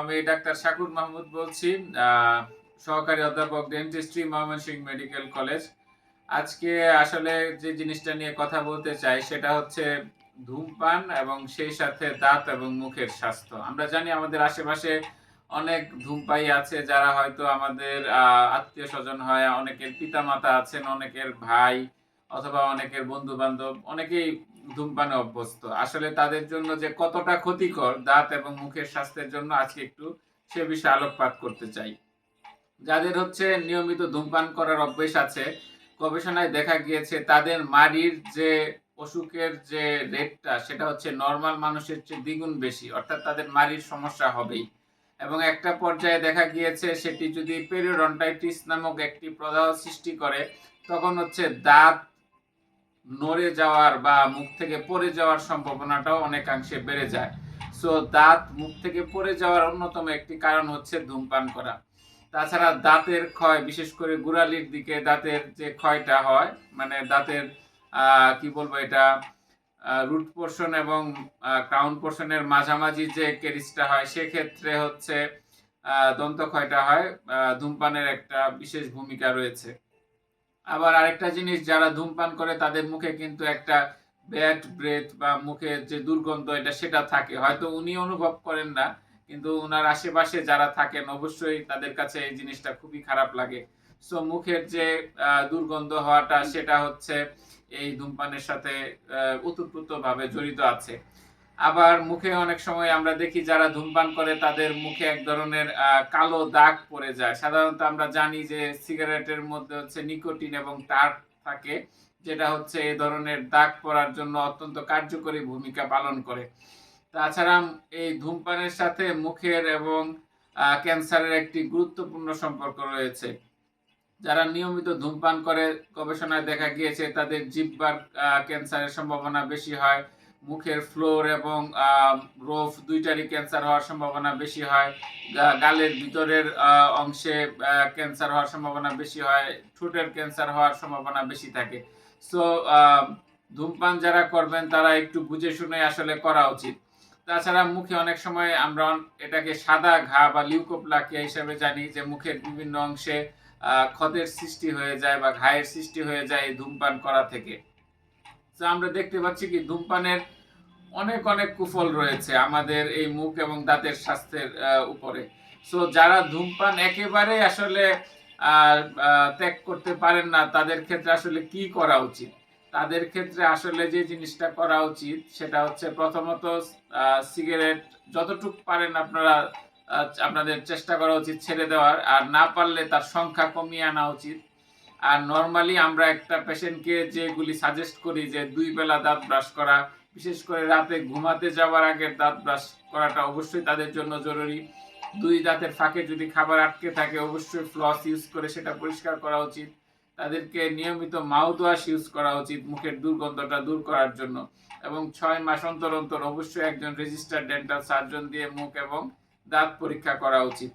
আমি ডাক্তার শাকুর মাহমুদ বলছি সহকারী অধ্যাপক ডেন্টিস্ট্রি ময়মনসিংহ মেডিকেল কলেজ। আজকে আসলে যে জিনিসটা নিয়ে কথা বলতে চাই, সেটা হচ্ছে ধূমপান এবং সেই সাথে দাঁত এবং মুখের স্বাস্থ্য। আমরা জানি আমাদের আশেপাশে অনেক ধূমপাই আছে, যারা হয়তো আমাদের আত্মীয় স্বজন হয়, অনেকের পিতামাতা আছেন, অনেকের ভাই অথবা অনেকের বন্ধু বান্ধব অনেকেই ধূমপানে অভ্যস্ত। আসলে তাদের জন্য যে কতটা ক্ষতিকর দাঁত এবং মুখের স্বাস্থ্যের জন্য আজকে একটু সে বিষয়ে আলোকপাত করতে চাই। যাদের হচ্ছে নিয়মিত ধূমপান করার অভ্যেস আছে, গবেষণায় দেখা গিয়েছে তাদের মাড়ির যে অসুখের যে রেটটা সেটা হচ্ছে নর্মাল মানুষের চেয়ে দ্বিগুণ বেশি, অর্থাৎ তাদের মাড়ির সমস্যা হবেই। এবং একটা পর্যায়ে দেখা গিয়েছে সেটি যদি পেরিওডন্টাইটিস নামক একটি প্রদাহ সৃষ্টি করে, তখন হচ্ছে দাঁত নড়ে যাওয়ার বা মুখ থেকে পড়ে যাওয়ার সম্ভাবনাটাও অনেকাংশে বেড়ে যায়। সো দাঁত মুখ থেকে পড়ে যাওয়ার অন্যতম একটি কারণ হচ্ছে ধূমপান করা। তাছাড়া দাঁতের ক্ষয় বিশেষ করে গোড়ালির দিকে দাঁতের যে ক্ষয়টা হয় মানে দাঁতের কি বলব এটা রুট পোর্শন এবং ক্রাউন পোর্শনের মাঝামাঝি যে কেরিসটা হয় সেক্ষেত্রে হচ্ছে আহ, দন্তক্ষয়টা হয় ধূমপানের একটা বিশেষ ভূমিকা রয়েছে। আবার আরেকটা জিনিস, যারা ধূমপান করে তাদের মুখে কিন্তু একটা ব্যাড ব্রেথ বা মুখের যে দুর্গন্ধ, এটা সেটা থাকে। হয়তো উনি অনুভব করেন না, কিন্তু ওনার আশেপাশে যারা থাকেন, অবশ্যই তাদের কাছে এই জিনিসটা খুবই খারাপ লাগে। সো মুখের যে দুর্গন্ধ হওয়াটা, সেটা হচ্ছে এই ধূমপানের সাথে উতপ্রুত ভাবে জড়িত আছে। আবার মুখে অনেক সময় আমরা দেখি যারা ধূমপান করে তাদের মুখে এক ধরনের কালো দাগ পড়ে যায়। সাধারণত আমরা জানি যে সিগারেটের মধ্যে হচ্ছে নিকোটিন এবং টার থাকে যেটা হচ্ছে এই ধরনের দাগ পড়ার জন্য অত্যন্ত কার্যকরী ভূমিকা পালন করে। তাছাড়া এই ধূমপানের সাথে মুখের এবং ক্যান্সারের একটি গুরুত্বপূর্ণ সম্পর্ক রয়েছে। যারা নিয়মিত ধূমপান করে গবেষণায় দেখা গিয়েছে তাদের জিহ্বার আহ, ক্যান্সারের সম্ভাবনা বেশি হয়। মুখের ফ্লোর এবং রোফ দুইটারই ক্যান্সার হওয়ার সম্ভাবনা বেশি হয়। গালের ভিতরের অংশে ক্যান্সার হওয়ার সম্ভাবনা বেশি হয়। ঠোঁটের ক্যান্সার হওয়ার সম্ভাবনা বেশি থাকে। সো ধূমপান যারা করবেন, তারা একটু বুঝে শুনে আসলে করা উচিত। তাছাড়া মুখে অনেক সময় আমরা এটাকে সাদা ঘা বা লিউকোপ্লাকিয়া হিসেবে জানি, যে মুখের বিভিন্ন অংশে ক্ষতের সৃষ্টি হয়ে যায় বা ঘায়ের সৃষ্টি হয়ে যায় ধূমপান করা থেকে। তো আমরা দেখতে পাচ্ছি কি ধূমপানের অনেক অনেক কুফল রয়েছে আমাদের এই মুখ এবং দাঁতের স্বাস্থ্যের উপরে। সো যারা ধূমপান একেবারে আসলে ত্যাগ করতে পারেন না, তাদের ক্ষেত্রে আসলে কি করা উচিত? তাদের ক্ষেত্রে আসলে যে জিনিসটা করা উচিত, সেটা হচ্ছে প্রথমত সিগারেট যতটুকু পারেন আপনারা আপনাদের চেষ্টা করা উচিত ছেড়ে দেওয়ার। আর না পারলে তার সংখ্যা কমিয়ে আনা উচিত। আর নর্মালি আমরা একটা পেশেন্টকে যেগুলি সাজেস্ট করি যে দুই বেলা দাঁত ব্রাশ করা, বিশেষ করে রাতে ঘুমাতে যাওয়ার আগে দাঁত ব্রাশ করাটা অবশ্যই তাদের জন্য জরুরি। দুই দাঁতের ফাঁকে যদি খাবার আটকে থাকে, অবশ্যই ফ্লস ইউজ করে সেটা পরিষ্কার করা উচিত। তাদেরকে নিয়মিত মাউথ ওয়াশ ইউজ করা উচিত মুখের দুর্গন্ধটা দূর করার জন্য। এবং ছয় মাস অন্তর অন্তর অবশ্যই একজন রেজিস্টার্ড ডেন্টাল সার্জন দিয়ে মুখ এবং দাঁত পরীক্ষা করা উচিত।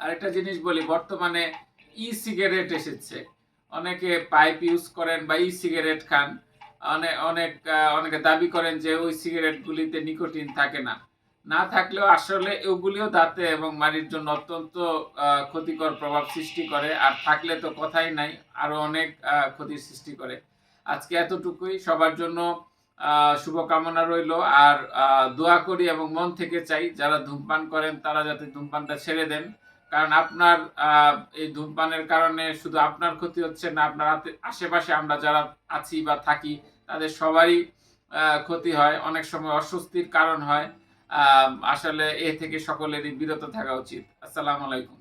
আরেকটা জিনিস বলি, বর্তমানে ই সিগারেট এসেছে। অনেকে পাইপ ইউজ করেন বা ই সিগারেট খান অনেক অনেক অনেকে দাবি করেন যে ওই সিগারেটগুলিতে নিকোটিন থাকে না। না থাকলেও আসলে ওগুলিও দাঁতে এবং মাড়ির জন্য অত্যন্ত ক্ষতিকর প্রভাব সৃষ্টি করে। আর থাকলে তো কথাই নাই, আরও অনেক ক্ষতির সৃষ্টি করে। আজকে এতটুকুই। সবার জন্য শুভকামনা রইল। আর দোয়া করি এবং মন থেকে চাই, যারা ধূমপান করেন, তারা যাতে ধূমপানটা ছেড়ে দেন। কারণ আপনার এই ধূমপানের কারণে শুধু আপনার ক্ষতি হচ্ছে না, আপনার আশেপাশে আমরা যারা আছি বা থাকি, তাদের সবারই ক্ষতি হয়। অনেক সময় অস্বস্তির কারণ হয়। আসলে এ থেকে সকলেরই বিরত থাকা উচিত। আসসালামু আলাইকুম।